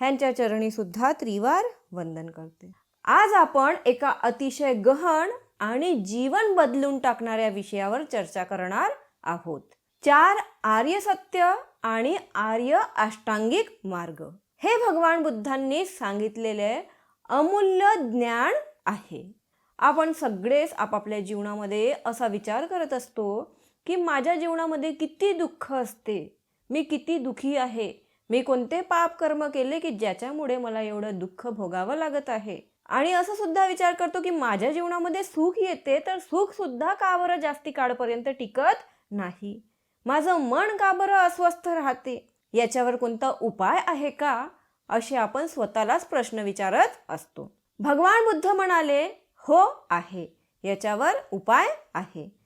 ह्यांच्या चरणीसुद्धा त्रिवार वंदन करते. आज आपण एका अतिशय गहन आणि जीवन बदलून टाकणाऱ्या विषयावर चर्चा करणार आहोत. चार आर्य सत्य आणि आर्य अष्टांगिक मार्ग. हे भगवान बुद्धांनी सांगितलेले अमूल्य ज्ञान आहे. आपण सगळेच आपापल्या जीवनामध्ये असा विचार करत असतो की माझ्या जीवनामध्ये किती दुःख असते मी किती दुखी आहे मी कोणते पाप कर्म केले की ज्याच्यामुळे मला एवढं दुःख भोगावं लागत आहे? आणि असं सुद्धा विचार करतो की माझ्या जीवनामध्ये सुख येते तर सुख सुद्धा का बरं जास्ती काळपर्यंत टिकत नाही? माझं मन का बरं अस्वस्थ राहते? याच्यावर कोणता उपाय आहे का? असे आपण स्वतःलाच प्रश्न विचारत असतो. भगवान बुद्ध म्हणाले हो आहे. याच्यावर उपाय आहे.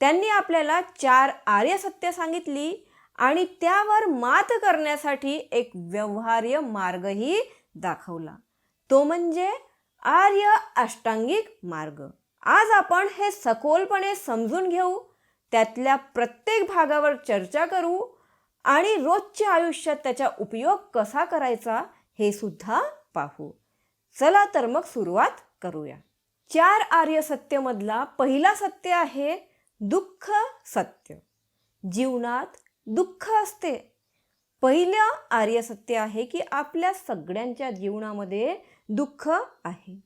त्यांनी आपल्याला चार आर्य सत्य सांगितली. आणि त्यावर मात करण्यासाठी एक व्यवहार्य मार्गही दाखवला. तो म्हणजे आर्य अष्टांगिक मार्ग. आज आपण हे सखोलपणे समजून घेऊ त्यातल्या प्रत्येक भागावर चर्चा करू आणि रोजच्या आयुष्यात त्याचा उपयोग कसा करायचा हे सुद्धा पाहू. चला तर मग सुरुवात करूया. चार आर्य सत्यमधला पहिला सत्य आहे दुःख सत्य. जीवनात दुःख असते. पहिलं आर्य सत्य आहे की आपल्या सगळ्यांच्या जीवनामध्ये दुःख आहे.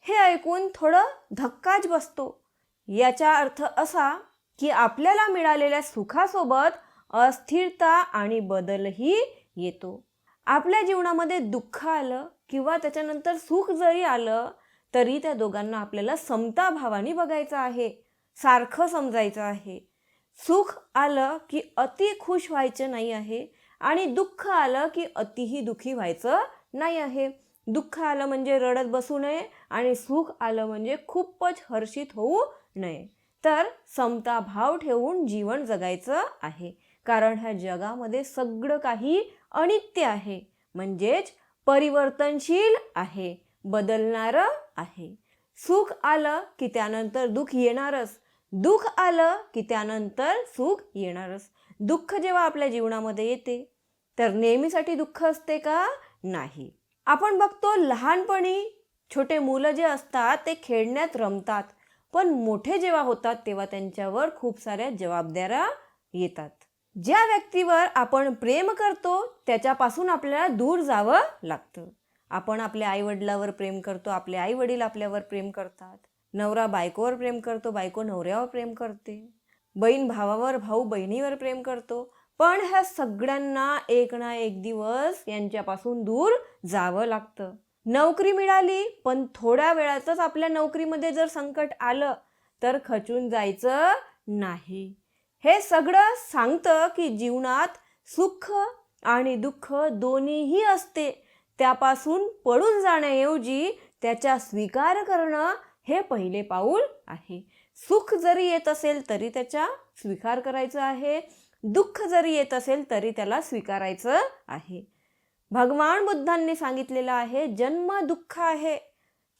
हे ऐकून थोडं धक्काच बसतो. याचा अर्थ असा की आपल्याला मिळालेल्या सुखासोबत अस्थिरता आणि बदलही येतो. आपल्या जीवनामध्ये दुःख आलं किंवा त्याच्यानंतर सुख जरी आलं तरी त्या दोघांना आपल्याला समता भावाने बघायचं आहे सारखं समजायचं आहे. सुख आलं की अति खुश व्हायचं नाही आहे आणि दुःख आलं की अतिही दुःखी व्हायचं नाही आहे. दुःख आलं म्हणजे रडत बसू नये आणि सुख आलं म्हणजे खूपच हर्षित होऊ नये. तर समता भाव ठेवून जीवन जगायचं आहे. कारण ह्या जगामध्ये सगळं काही अनित्य आहे. म्हणजेच परिवर्तनशील आहे. बदलणारं आहे. सुख आलं की त्यानंतर दुःख येणारच. दुःख आलं की त्यानंतर सुख येणारच. दुःख जेव्हा आपल्या जीवनामध्ये येते तर नेहमीसाठी दुःख असते का? नाही. आपण बघतो लहानपणी छोटे मुलं जे असतात ते खेळण्यात रमतात. पण मोठे जेव्हा होतात तेव्हा त्यांच्यावर खूप साऱ्या जबाबदाऱ्या येतात. ज्या व्यक्तीवर आपण प्रेम करतो त्याच्यापासून आपल्याला दूर जावं लागतं. आपण आपल्या आईवडिलावर प्रेम करतो आपले आईवडील आपल्यावर प्रेम करतात. नवरा बायकोवर प्रेम करतो बायको नवऱ्यावर प्रेम करते. बहीण भावावर भाऊ बहिणीवर प्रेम करतो. पण ह्या सगळ्यांना एक ना एक दिवस यांच्यापासून दूर जावं लागतं. नोकरी मिळाली पण थोड्या वेळातच आपल्या नोकरीमध्ये जर संकट आलं तर खचून जायचं नाही. हे सगळं सांगतं की जीवनात सुख आणि दुःख दोन्हीही असते. त्यापासून पळून जाण्याऐवजी त्याचा स्वीकार करणं हे पहिले पाऊल आहे. सुख जरी येत असेल तरी त्याचा स्वीकार करायचा आहे. दुःख जरी येत असेल तरी त्याला स्वीकारायचं आहे. भगवान बुद्धांनी सांगितलेलं आहे जन्म दुःख आहे.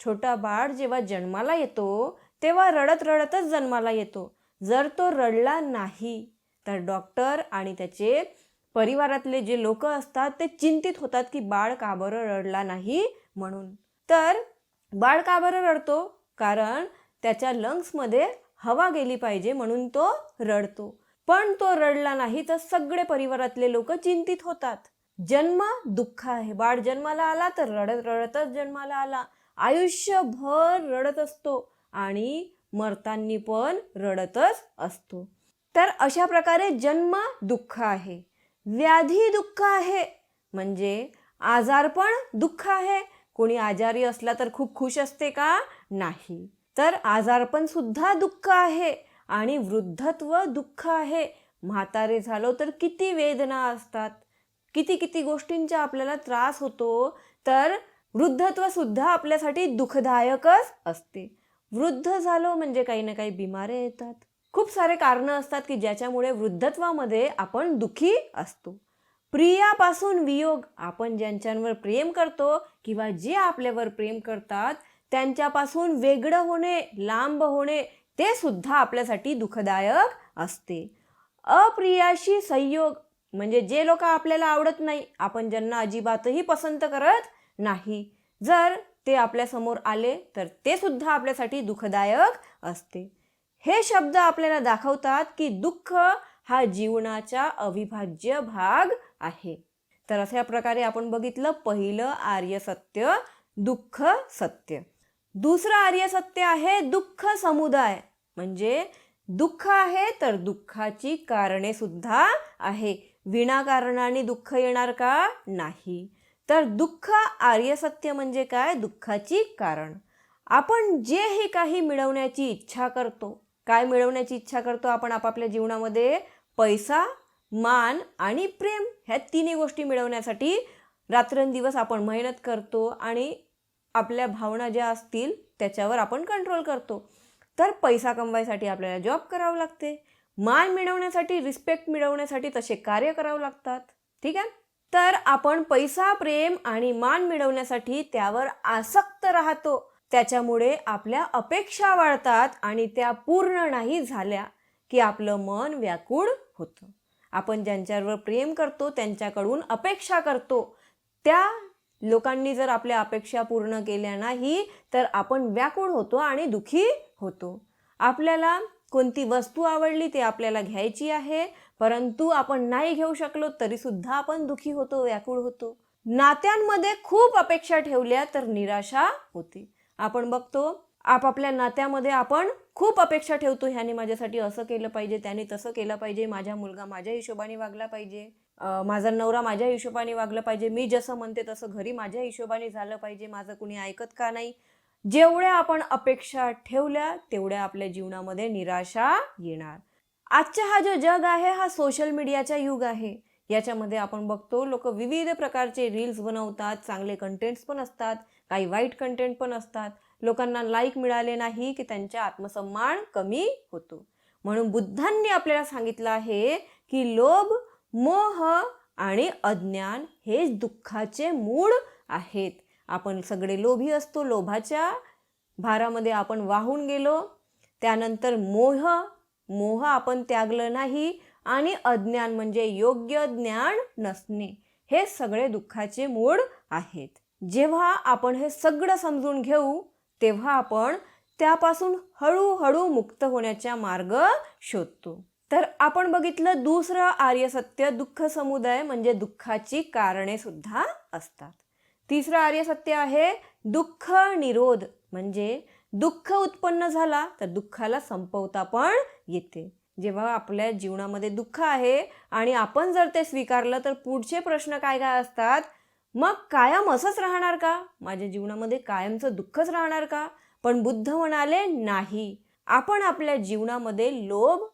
छोटा बाळ जेव्हा जन्माला येतो तेव्हा रडत रडतच जन्माला येतो. जर तो रडला नाही तर डॉक्टर आणि त्याचे परिवारातले जे लोक असतात ते चिंतित होतात की बाळ का बरं रडला नाही म्हणून. तर बाळ का बरं रडतो? कारण त्याच्या लंग्समध्ये हवा गेली पाहिजे म्हणून तो रडतो. पण तो रडला नाही तर सगळे परिवारातले लोक चिंतित होतात. जन्म दुःख आहे. बाळ जन्माला आला तर रडत रडतच जन्माला आला. आयुष्यभर रडत असतो आणि मरतांनी पण रडतच असतो. तर अशा प्रकारे जन्म दुःख आहे. व्याधी दुःख आहे. म्हणजे आजार पण दुःख आहे. कोणी आजारी असला तर खूप खुश असते का? नाही. तर आजारपण सुद्धा दुःख आहे आणि वृद्धत्व दुःख आहे. म्हातारे झालो तर किती वेदना असतात. किती किती गोष्टींचा आपल्याला त्रास होतो. तर वृद्धत्व सुद्धा आपल्यासाठी दुःखदायकच असते. वृद्ध झालो म्हणजे काही ना काही बिमाऱ्या येतात. खूप सारे कारणं असतात की ज्याच्यामुळे वृद्धत्वामध्ये आपण दुःखी असतो. प्रियापासून वियोग आपण ज्यांच्यावर प्रेम करतो किंवा जे आपल्यावर प्रेम करतात त्यांच्यापासून वेगळं होणे लांब होणे ते सुद्धा आपल्यासाठी दुःखदायक असते. अप्रियाशी संयोग म्हणजे जे लोक आपल्याला आवडत नाही आपण ज्यांना अजिबातही पसंत करत नाही. जर ते आपल्यासमोर आले तर ते सुद्धा आपल्यासाठी दुःखदायक असते. हे शब्द आपल्याला दाखवतात की दुःख हा जीवनाचा अविभाज्य भाग आहे. तर अशा प्रकारे आपण बघितलं पहिलं आर्य सत्य दुःख सत्य. दुसरं आर्य सत्य आहे दुःख समुदाय. म्हणजे दुःख आहे तर दुःखाची कारणे सुद्धा आहे. विनाकारणाने दुःख येणार का? नाही. तर दुःख आर्यसत्य म्हणजे काय? दुःखाची कारण. आपण जे हे काही मिळवण्याची इच्छा करतो. काय मिळवण्याची इच्छा करतो? आपण आपापल्या जीवनामध्ये पैसा मान आणि प्रेम ह्या तिन्ही गोष्टी मिळवण्यासाठी रात्रंदिवस आपण मेहनत करतो आणि आपल्या भावना ज्या असतील त्याच्यावर आपण कंट्रोल करतो. तर पैसा कमवायसाठी आपल्याला जॉब करावं लागते. मान मिळवण्यासाठी रिस्पेक्ट मिळवण्यासाठी तसे कार्य करावं लागतात. ठीक आहे? तर आपण पैसा प्रेम आणि मान मिळवण्यासाठी त्यावर आसक्त राहतो. त्याच्यामुळे आपल्या अपेक्षा वाढतात आणि त्या पूर्ण नाही झाल्या की आपलं मन व्याकुळ होतं. आपण ज्यांच्यावर प्रेम करतो त्यांच्याकडून अपेक्षा करतो. त्या लोकांनी जर आपल्या अपेक्षा पूर्ण केल्या नाही तर आपण व्याकुळ होतो आणि दुखी होतो. आपल्याला कोणती वस्तू आवडली ते आपल्याला घ्यायची आहे परंतु आपण नाही घेऊ शकलो तरीसुद्धा आपण दुखी होतो व्याकुळ होतो. नात्यांमध्ये खूप अपेक्षा ठेवल्या तर निराशा होते. आपण बघतो आपापल्या नात्यामध्ये आपण खूप अपेक्षा ठेवतो ह्याने माझ्यासाठी असं केलं पाहिजे त्याने तसं केलं पाहिजे माझा मुलगा माझ्या हिशोबाने वागला पाहिजे. माझा नवरा माझ्या हिशोबाने वागलं पाहिजे. मी जसं म्हणते तसं घरी माझ्या हिशोबाने झालं पाहिजे. माझं कुणी ऐकत का नाही? जेवढ्या आपण अपेक्षा ठेवल्या तेवढ्या आपल्या जीवनामध्ये निराशा येणार. आजचा हा जो जग आहे हा सोशल मीडियाचा युग आहे. याच्यामध्ये आपण बघतो लोक विविध प्रकारचे रील्स बनवतात चांगले कंटेंट्स पण असतात काही वाईट कंटेंट पण असतात. लोकांना लाईक मिळाले नाही की त्यांचा आत्मसन्मान कमी होतो. म्हणून बुद्धांनी आपल्याला सांगितलं आहे की लोभ मोह आणि अज्ञान हे दुःखाचे मूळ आहेत. आपण सगळे लोभी असतो लोभाच्या भारामध्ये आपण वाहून गेलो. त्यानंतर मोह मोह आपण त्यागलं नाही आणि अज्ञान म्हणजे योग्य ज्ञान नसणे. हे सगळे दुःखाचे मूळ आहेत. जेव्हा आपण हे सगळं समजून घेऊ तेव्हा आपण त्यापासून हळूहळू मुक्त होण्याचा मार्ग शोधतो. तर आपण बघितलं दुसरं आर्य सत्य दुःख समुदाय म्हणजे दुःखाची कारणे सुद्धा असतात. तिसरं आर्य सत्य आहे दुःख निरोध म्हणजे दुःख उत्पन्न झाला तर दुःखाला संपवता पण येते. जेव्हा आपल्या जीवनामध्ये दुःख आहे आणि आपण जर ते स्वीकारलं तर पुढचे प्रश्न काय काय असतात? मग कायम असंच राहणार का? माझ्या जीवनामध्ये कायमचं दुःखच राहणार का? पण बुद्ध म्हणाले नाही. आपण आपल्या जीवनामध्ये लोभ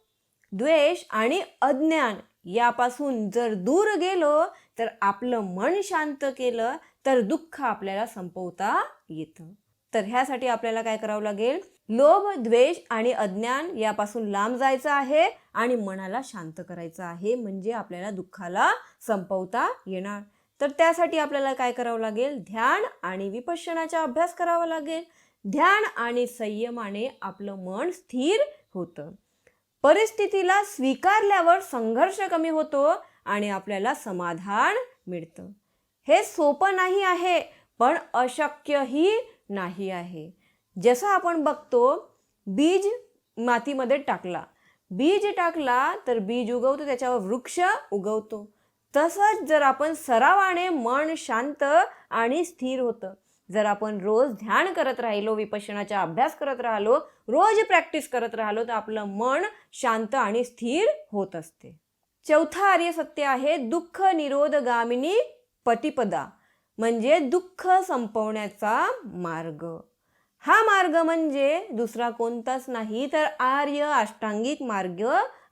द्वेष आणि अज्ञान यापासून जर दूर गेलो तर आपलं मन शांत केलं तर दुःख आपल्याला संपवता येतं. तर ह्यासाठी आपल्याला काय करावं लागेल? लोभ द्वेष आणि अज्ञान यापासून लांब जायचं आहे आणि मनाला शांत करायचं आहे. म्हणजे आपल्याला दुःखाला संपवता येणार. तर त्यासाठी आपल्याला काय करावं लागेल? ध्यान आणि विपश्यनाचा अभ्यास करावा लागेल. ध्यान आणि संयमाने आपलं मन स्थिर होतं. परिस्थितीला स्वीकारल्यावर संघर्ष कमी होतो आणि आपल्याला समाधान मिळतं. हे सोपं नाही आहे पण अशक्यही नाही आहे. जसं आपण बघतो बीज मातीमध्ये टाकला. बीज टाकला तर बीज उगवतो त्याच्यावर वृक्ष उगवतो. तसंच जर आपण सरावाने मन शांत आणि स्थिर होतं जर आपण रोज ध्यान करत राहिलो विपश्यनाचा अभ्यास करत राहिलो रोज प्रॅक्टिस करत राहिलो तर आपलं मन शांत आणि स्थिर होत असते. चौथा आर्य सत्य आहे दुःख निरोधगामिनी पतिपदा म्हणजे दुःख संपवण्याचा मार्ग. हा मार्ग म्हणजे दुसरा कोणताच नाही तर आर्य अष्टांगिक मार्ग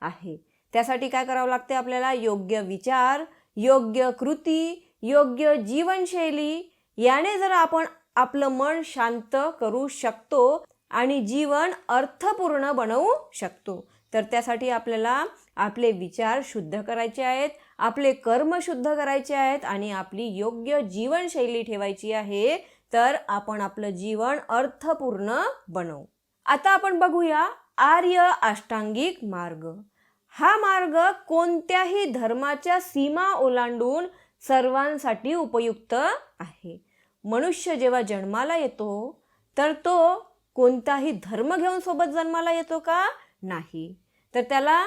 आहे. त्यासाठी काय करावं लागते आपल्याला? योग्य विचार योग्य कृती योग्य जीवनशैली याने जर आपण आपलं मन शांत करू शकतो आणि जीवन अर्थपूर्ण बनवू शकतो तर त्यासाठी आपल्याला आपले विचार शुद्ध करायचे आहेत आपले कर्म शुद्ध करायचे आहेत आणि आपली योग्य जीवनशैली ठेवायची आहे तर आपण आपलं जीवन अर्थपूर्ण बनवू. आता आपण बघूया आर्य अष्टांगिक मार्ग. हा मार्ग कोणत्याही धर्माच्या सीमा ओलांडून सर्वांसाठी उपयुक्त आहे. मनुष्य जेव्हा जन्माला येतो तर तो कोणताही धर्म घेऊन सोबत जन्माला येतो का? नाही. तर त्याला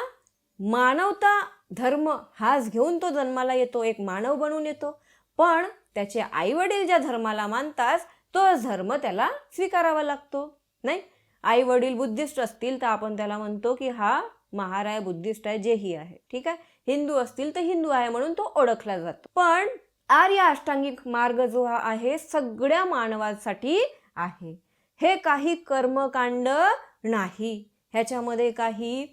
मानवता धर्म हाच घेऊन तो जन्माला येतो एक मानव बनून येतो. पण त्याचे आईवडील ज्या धर्माला मानतात तोच धर्म त्याला स्वीकारावा लागतो नाही? आई वडील बुद्धिस्ट असतील तर आपण त्याला म्हणतो की हा महाराय बुद्धिस्ट आहे जेही आहे. ठीक आहे? हिंदू असतील तर हिंदू आहे म्हणून तो ओळखला जातो. पण आर्य अष्टांगिक मार्ग जो हा आहे सगळ्या मानवासाठी आहे. हे काही कर्मकांड नाही. ह्याच्यामध्ये काही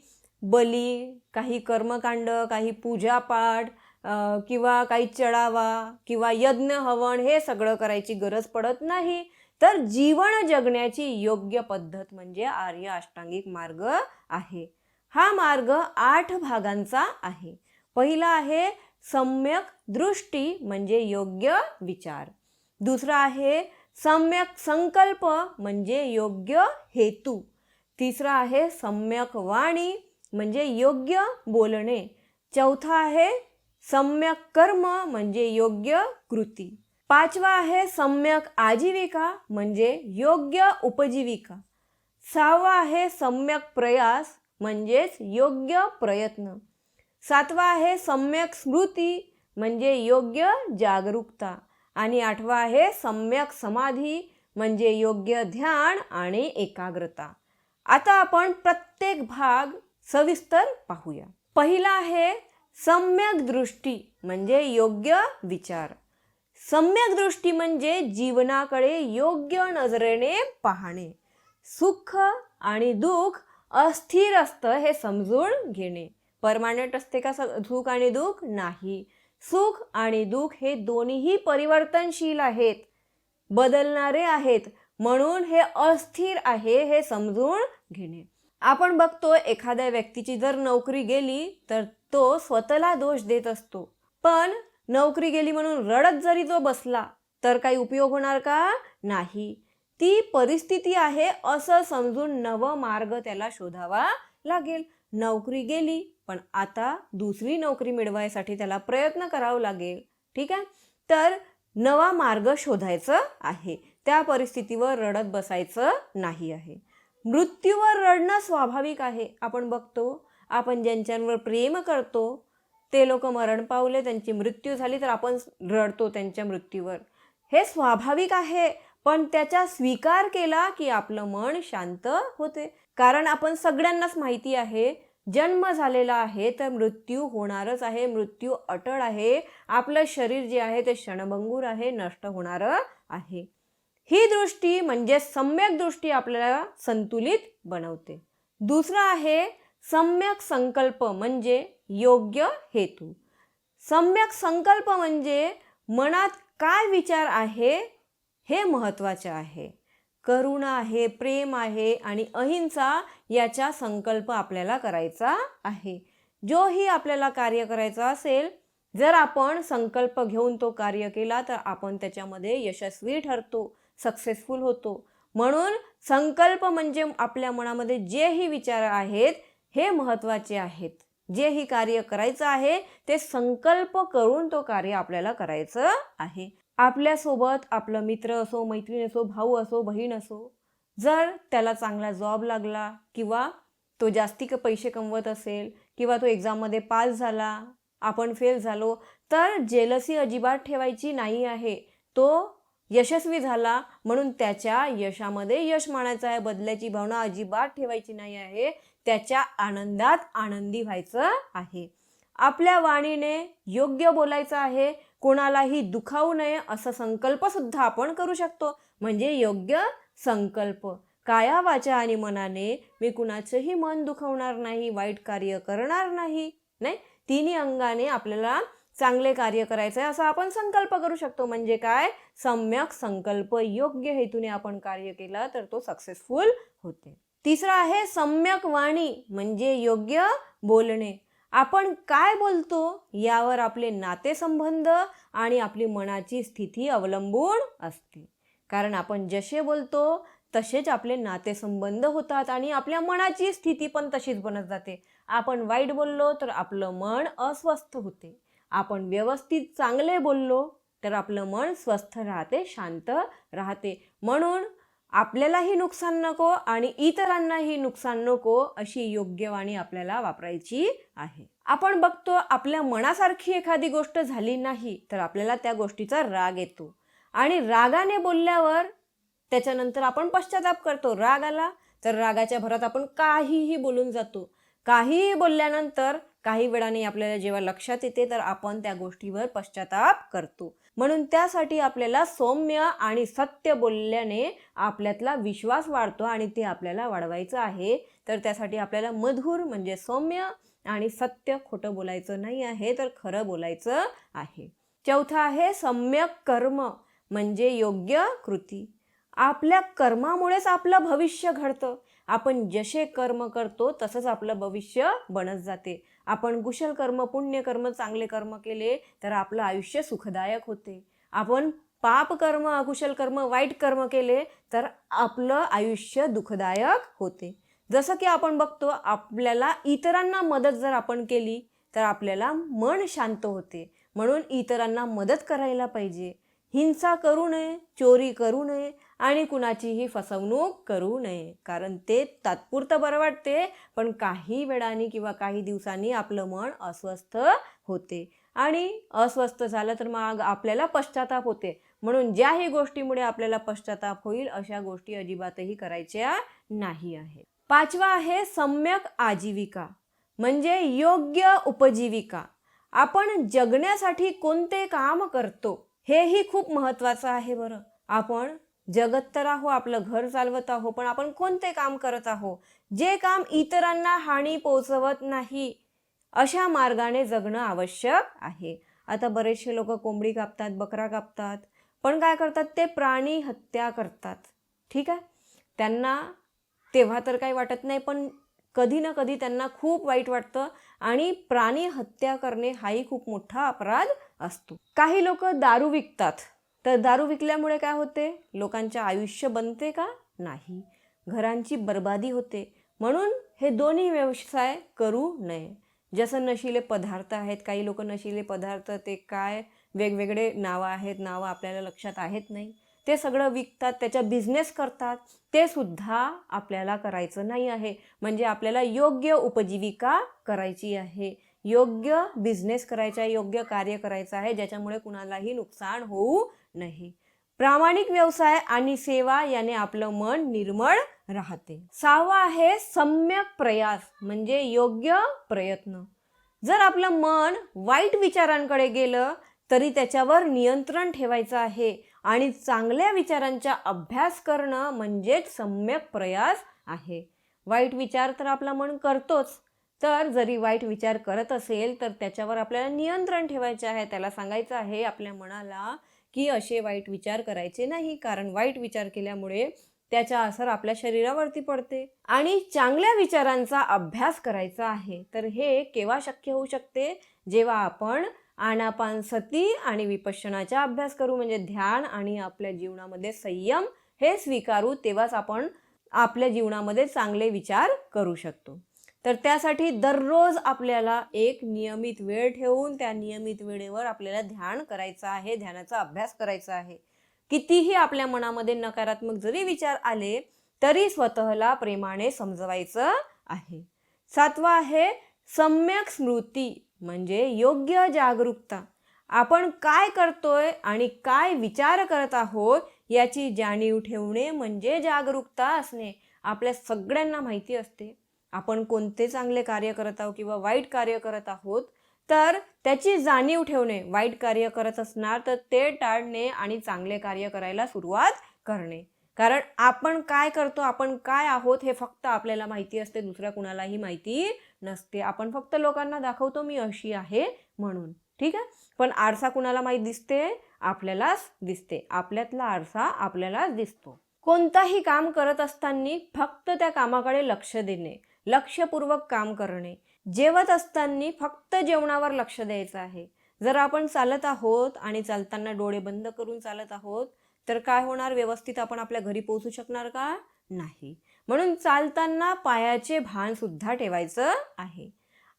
बली काही कर्मकांड काही पूजापाठ किंवा काही चढावा किंवा यज्ञ हवन हे सगळं करायची गरज पडत नाही. तर जीवन जगण्याची योग्य पद्धत म्हणजे आर्य अष्टांगिक मार्ग आहे. हा मार्ग आठ भागांचा आहे. पहिला आहे सम्यक दृष्टी म्हणजे योग्य विचार. दुसरा आहे सम्यक संकल्प म्हणजे योग्य हेतू. तिसरा आहे सम्यक वाणी म्हणजे योग्य बोलणे. चौथा आहे सम्यक कर्म म्हणजे योग्य कृती. पाचवा आहे सम्यक आजीविका म्हणजे योग्य उपजीविका. सहावा आहे सम्यक प्रयास म्हणजेच योग्य प्रयत्न. सातवा आहे सम्यक स्मृती म्हणजे योग्य जागरूकता. आणि आठवा आहे सम्यक समाधी म्हणजे योग्य ध्यान आणि एकाग्रता. आता आपण प्रत्येक भाग सविस्तर पाहूया. पहिला आहे सम्यक दृष्टी म्हणजे योग्य विचार. सम्यक दृष्टी म्हणजे जीवनाकडे योग्य नजरेने पाहणे. सुख आणि दुःख अस्थिर असतं हे समजून घेणे. परमानंट असते का सुख आणि दुःख? नाही. सुख आणि दुःख हे दोन्हीही परिवर्तनशील आहेत. बदलणारे आहेत. म्हणून हे अस्थिर आहे हे समजून घेणे. आपण बघतो एखाद्या व्यक्तीची जर नोकरी गेली तर तो स्वतःला दोष देत असतो. पण नोकरी गेली म्हणून रडत जरी तो बसला तर काही उपयोग होणार का? नाही. ती परिस्थिती आहे असं समजून नव मार्ग त्याला शोधावा लागेल. नोकरी गेली पण आता दुसरी नोकरी मिळवायसाठी त्याला प्रयत्न करावा लागेल ठीक आहे? तर नवा मार्ग शोधायचं आहे. त्या परिस्थितीवर रडत बसायचं नाही आहे. मृत्यूवर रडणं स्वाभाविक आहे. आपण बघतो आपण ज्यांच्यावर प्रेम करतो ते लोक मरण पावले त्यांची मृत्यू झाली तर आपण रडतो त्यांच्या मृत्यूवर. हे स्वाभाविक आहे पण त्याचा स्वीकार केला की आपलं मन शांत होते. कारण आपण सगळ्यांनाच माहिती आहे जन्म झालेला आहे तर मृत्यू होणारच आहे. मृत्यू अटळ आहे. आपलं शरीर जे आहे ते क्षणभंगूर आहे नष्ट होणारं आहे. ही दृष्टी म्हणजे सम्यक दृष्टी आपल्याला संतुलित बनवते. दुसरं आहे सम्यक संकल्प म्हणजे योग्य हेतू. सम्यक संकल्प म्हणजे मनात काय विचार आहे हे महत्त्वाचे आहे. करुणा आहे प्रेम आहे आणि अहिंसा याचा संकल्प आपल्याला करायचा आहे. जोही आपल्याला कार्य करायचं असेल जर आपण संकल्प घेऊन तो कार्य केला तर आपण त्याच्यामध्ये यशस्वी ठरतो सक्सेसफुल होतो. म्हणून संकल्प म्हणजे आपल्या मनामध्ये जेही विचार आहेत हे महत्त्वाचे आहेत. जेही कार्य करायचं आहे ते संकल्प करून तो कार्य आपल्याला करायचं आहे. आपल्यासोबत आपलं मित्र असो मैत्रीण असो भाऊ असो बहीण असो जर त्याला चांगला जॉब लागला किंवा तो जास्ती पैसे कमवत असेल किंवा तो एक्झाममध्ये पास झाला आपण फेल झालो तर जेलसी अजिबात ठेवायची नाही आहे. तो यशस्वी झाला म्हणून त्याच्या यशामध्ये यश मानायचं आहे. बदल्याची भावना अजिबात ठेवायची नाही आहे. त्याच्या आनंदात आनंदी व्हायचं आहे. आपल्या वाणीने योग्य बोलायचं आहे. कोणालाही दुखावू नये असा संकल्प सुद्धा आपण करू शकतो. म्हणजे योग्य संकल्प. काया वाचा आणि मनाने मी कुणाचंही मन दुखवणार नाही वाईट कार्य करणार नाही नाही? तिन्ही अंगाने आपल्याला चांगले कार्य करायचं आहे असा आपण संकल्प करू शकतो. म्हणजे काय? सम्यक संकल्प. योग्य हेतूने आपण कार्य केला तर तो सक्सेसफुल होते. तिसरा आहे सम्यक वाणी. म्हणजे योग्य बोलणे. आपण काय बोलतो यावर आपले नातेसंबंध आणि आपली मनाची स्थिती अवलंबून असते. कारण आपण जसे बोलतो तसेच आपले नातेसंबंध होतात आणि आपल्या मनाची स्थिती पण तशीच बनत जाते. आपण वाईट बोललो तर आपलं मन अस्वस्थ होते. आपण व्यवस्थित चांगले बोललो तर आपलं मन स्वस्थ राहते शांत राहते. म्हणून आपल्यालाही नुकसान नको आणि इतरांनाही नुकसान नको अशी योग्य वाणी आपल्याला वापरायची आहे. आपण बघतो आपल्या मनासारखी एखादी गोष्ट झाली नाही तर आपल्याला त्या गोष्टीचा राग येतो. आणि रागाने बोलल्यावर त्याच्यानंतर आपण पश्चाताप करतो राग आला तर रागाच्या भरात आपण काहीही बोलून जातो. काहीही बोलल्यानंतर काही वेळाने आपल्याला जेव्हा लक्षात येते तर आपण त्या गोष्टीवर पश्चाताप करतो. म्हणून त्यासाठी आपल्याला सौम्य आणि सत्य बोलल्याने आपल्यातला विश्वास वाढतो आणि ते आपल्याला वाढवायचं आहे. तर त्यासाठी आपल्याला मधुर म्हणजे सौम्य आणि सत्य खोटं बोलायचं नाही आहे तर खरं बोलायचं आहे. चौथं आहे सम्यक कर्म म्हणजे योग्य कृती. आपल्या कर्मामुळेच आपलं भविष्य घडतं. आपण जसे कर्म करतो तसंच आपलं भविष्य बनत जाते. आपण कुशल कर्म पुण्यकर्म चांगले कर्म केले तर आपलं आयुष्य सुखदायक होते. आपण पाप कर्म अकुशल कर्म वाईट कर्म केले तर आपलं आयुष्य दुःखदायक होते. जसं की आपण बघतो आपल्याला इतरांना मदत जर आपण केली तर आपल्याला मन शांत होते. म्हणून इतरांना मदत करायला पाहिजे. हिंसा करू नये चोरी करू नये आणि कुणाचीही फसवणूक करू नये. कारण ते तात्पुरतं बरं वाटते पण काही वेळाने किंवा काही दिवसांनी आपलं मन अस्वस्थ होते. आणि अस्वस्थ झालं तर मग आपल्याला पश्चाताप होते. म्हणून ज्याही गोष्टीमुळे आपल्याला पश्चाताप होईल अशा गोष्टी अजिबातही करायच्या नाही आहे पाचवा आहे सम्यक आजीविका. म्हणजे योग्य उपजीविका. आपण जगण्यासाठी कोणते काम करतो हेही खूप महत्त्वाचं आहे बरं. आपण जगत तर आहो आपलं घर चालवत आहो पण आपण कोणते काम करत आहो? जे काम इतरांना हानी पोचवत नाही अशा मार्गाने जगणं आवश्यक आहे. आता बरेचसे लोक कोंबडी कापतात बकरा कापतात पण काय करतात? ते प्राणी हत्या करतात. ठीक आहे? त्यांना तेव्हा तर काही वाटत नाही पण कधी ना कधी त्यांना खूप वाईट वाटतं आणि प्राणी हत्या करणे हाही खूप मोठा अपराध असतो. काही लोक दारू विकतात. तर दारू विकल्यामुळे काय होते? लोकांचे आयुष्य बनते का? नाही. घरांची बर्बादी होते. म्हणून हे दोन्ही व्यवसाय करू नये. जसं नशिले पदार्थ आहेत काही लोक नशिले पदार्थ ते काय वेगवेगळे नावं आहेत नावं आपल्याला लक्षात आहेत नाही. ते सगळं विकतात त्याचा बिझनेस करतात. ते सुद्धा आपल्याला करायचं नाही आहे. म्हणजे आपल्याला योग्य उपजीविका करायची आहे. योग्य बिझनेस करायचा आहे योग्य कार्य करायचं आहे ज्याच्यामुळे कुणालाही नुकसान होऊ नाही. प्रामाणिक व्यवसाय आणि सेवा याने आपलं मन निर्मळ राहते. सहावा आहे सम्यक प्रयास म्हणजे योग्य प्रयत्न. जर आपलं मन वाईट विचारांकडे गेलं तरी त्याच्यावर नियंत्रण ठेवायचं आहे आणि चांगल्या विचारांचा अभ्यास करणं म्हणजेच सम्यक प्रयास आहे. वाईट विचार तर आपला मन करतोच तर जरी वाईट विचार करत असेल तर त्याच्यावर आपल्याला नियंत्रण ठेवायचे आहे त्याला सांगायचं आहे आपल्या मनाला की असे वाईट विचार करायचे नाही कारण वाईट विचार केल्यामुळे त्याचा असर आपल्या शरीरावरती पडते. आणि चांगल्या विचारांचा अभ्यास करायचा आहे तर हे केव्हा शक्य होऊ शकते? जेव्हा आपण आनापान सती आणि विपश्यनाचा अभ्यास करू म्हणजे ध्यान आणि आपल्या जीवनामध्ये संयम हे स्वीकारू तेव्हाच आपण आपल्या जीवनामध्ये चांगले विचार करू शकतो. तर त्यासाठी दररोज आपल्याला एक नियमित वेळ ठेवून त्या नियमित वेळेवर आपल्याला ध्यान करायचं आहे ध्यानाचा अभ्यास करायचा आहे. कितीही आपल्या मनामध्ये नकारात्मक जरी विचार आले तरी स्वतःला प्रेमाने समजवायचं आहे. सातवा आहे सम्यक स्मृती म्हणजे योग्य जागरूकता. आपण काय करतोय आणि काय विचार करत आहोत याची जाणीव ठेवणे म्हणजे जागरूकता असणे. आपल्या सगळ्यांना माहिती असते. आपण कोणते चांगले कार्य करत आहोत किंवा वाईट कार्य करत आहोत तर त्याची जाणीव ठेवणे वाईट कार्य करत असणार तर ते टाळणे आणि चांगले कार्य करायला सुरुवात करणे. कारण आपण काय करतो आपण काय आहोत हे फक्त आपल्याला माहिती असते दुसऱ्या कुणालाही माहिती नसते. आपण फक्त लोकांना दाखवतो मी अशी आहे म्हणून. ठीक आहे? पण आरसा कुणाला माहीत दिसते? आपल्यालाच दिसते. आपल्यातला आरसा आपल्यालाच दिसतो. कोणताही काम करत असताना फक्त त्या कामाकडे लक्ष देणे. लक्षपूर्वक काम करणे. जेवत असताना फक्त जेवणावर लक्ष द्यायचं आहे. जर आपण चालत आहोत आणि चालताना डोळे बंद करून चालत आहोत तर काय होणार? व्यवस्थित आपण आपल्या घरी पोहोचू शकणार का? नाही. म्हणून चालताना पायाचे भान सुद्धा ठेवायचं आहे.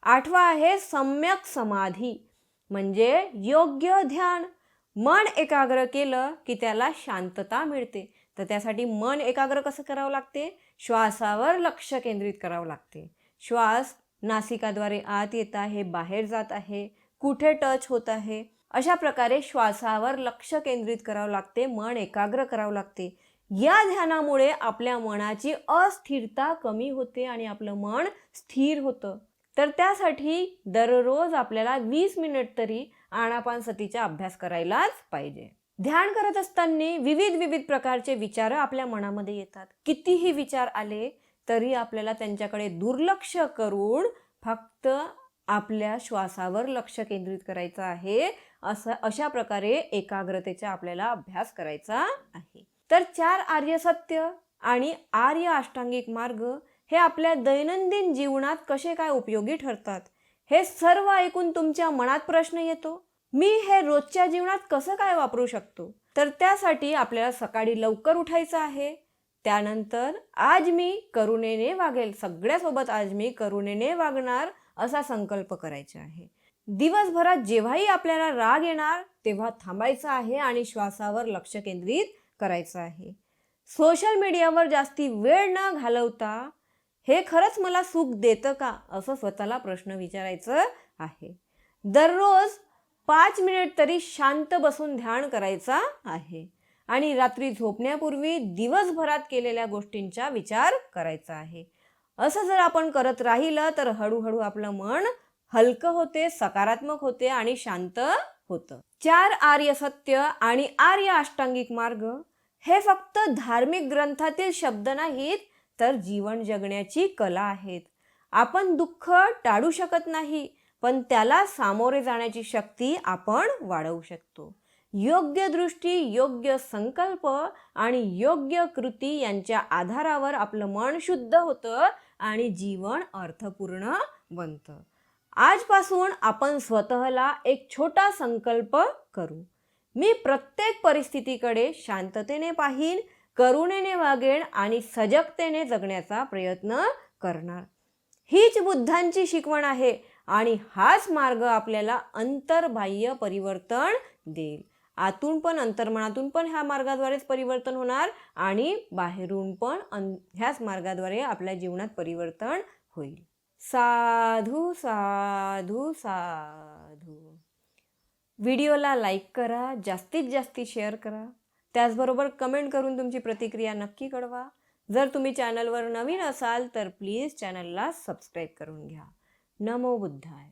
आठवा आहे सम्यक समाधी म्हणजे योग्य ध्यान. मन एकाग्र केलं की त्याला शांतता मिळते. तर त्यासाठी मन एकाग्र कसं करावं लागते? श्वासावर लक्ष केंद्रित करावं लागते. श्वास नासिकाद्वारे आत येत आहे बाहेर जात आहे कुठे टच होत आहे अशा प्रकारे श्वासावर लक्ष केंद्रित करावं लागते मन एकाग्र करावं लागते. या ध्यानामुळे आपल्या मनाची अस्थिरता कमी होते आणि आपलं मन स्थिर होतं. तर त्यासाठी दररोज आपल्याला वीस मिनिट तरी आणापानसतीचा अभ्यास करायलाच पाहिजे. ध्यान करत असताना विविध विविध प्रकारचे विचार आपल्या मनामध्ये येतात. कितीही विचार आले तरी आपल्याला त्यांच्याकडे दुर्लक्ष करून फक्त आपल्या श्वासावर लक्ष केंद्रित करायचं आहे. असं अशा प्रकारे एकाग्रतेचा आपल्याला अभ्यास करायचा आहे. तर चार आर्य सत्य आणि आर्य अष्टांगिक मार्ग हे आपल्या दैनंदिन जीवनात कसे काय उपयोगी ठरतात हे सर्व ऐकून तुमच्या मनात प्रश्न येतो. मी हे रोजच्या जीवनात कसं काय वापरू शकतो? तर त्यासाठी आपल्याला सकाळी लवकर उठायचं आहे. त्यानंतर आज मी करुणेने वागेल. सगळ्यासोबत आज मी करुणेने वागणार असा संकल्प करायचा आहे. दिवसभरात जेव्हाही आपल्याला राग येणार तेव्हा थांबायचं आहे आणि श्वासावर लक्ष केंद्रित करायचं आहे. सोशल मीडियावर जास्ती वेळ न घालवता हे खरंच मला सुख देतं का? असं स्वतःला प्रश्न विचारायचं आहे. दररोज पाच मिनिट तरी शांत बसून ध्यान करायचा आहे. आणि रात्री झोपण्यापूर्वी दिवसभरात केलेल्या गोष्टींचा विचार करायचा आहे. असं जर आपण करत राहिलं तर हळूहळू आपलं मन हलकं होते सकारात्मक होते आणि शांत होतं. चार आर्य सत्य आणि आर्य अष्टांगिक मार्ग हे फक्त धार्मिक ग्रंथातील शब्द नाहीत तर जीवन जगण्याची कला आहेत. आपण दुःख टाळू शकत नाही पण त्याला सामोरे जाण्याची शक्ती आपण वाढवू शकतो. योग्य दृष्टी योग्य संकल्प आणि योग्य कृती यांच्या आधारावर आपलं मन शुद्ध होतं आणि जीवन अर्थपूर्ण बनतं. आजपासून आपण स्वतःला एक छोटा संकल्प करू. मी प्रत्येक परिस्थितीकडे शांततेने पाहीन करुणेने वागेन आणि सजगतेने जगण्याचा प्रयत्न करणार. हीच बुद्धांची शिकवण आहे. आणि हाच मार्ग आपल्याला अंतर्बाह्य परिवर्तन देईल. आतून पण अंतर्मनातून पण ह्या मार्गाद्वारेच परिवर्तन होणार आणि बाहेरून पण अन ह्याच मार्गाद्वारे आपल्या जीवनात परिवर्तन होईल. साधू साधू साधू. व्हिडिओला लाईक करा जास्तीत जास्त शेअर करा. त्याचबरोबर कमेंट करून तुमची प्रतिक्रिया नक्की कळवा. जर तुम्ही चॅनलवर नवीन असाल तर प्लीज चॅनलला सबस्क्राईब करून घ्या. नमो बुद्धाय.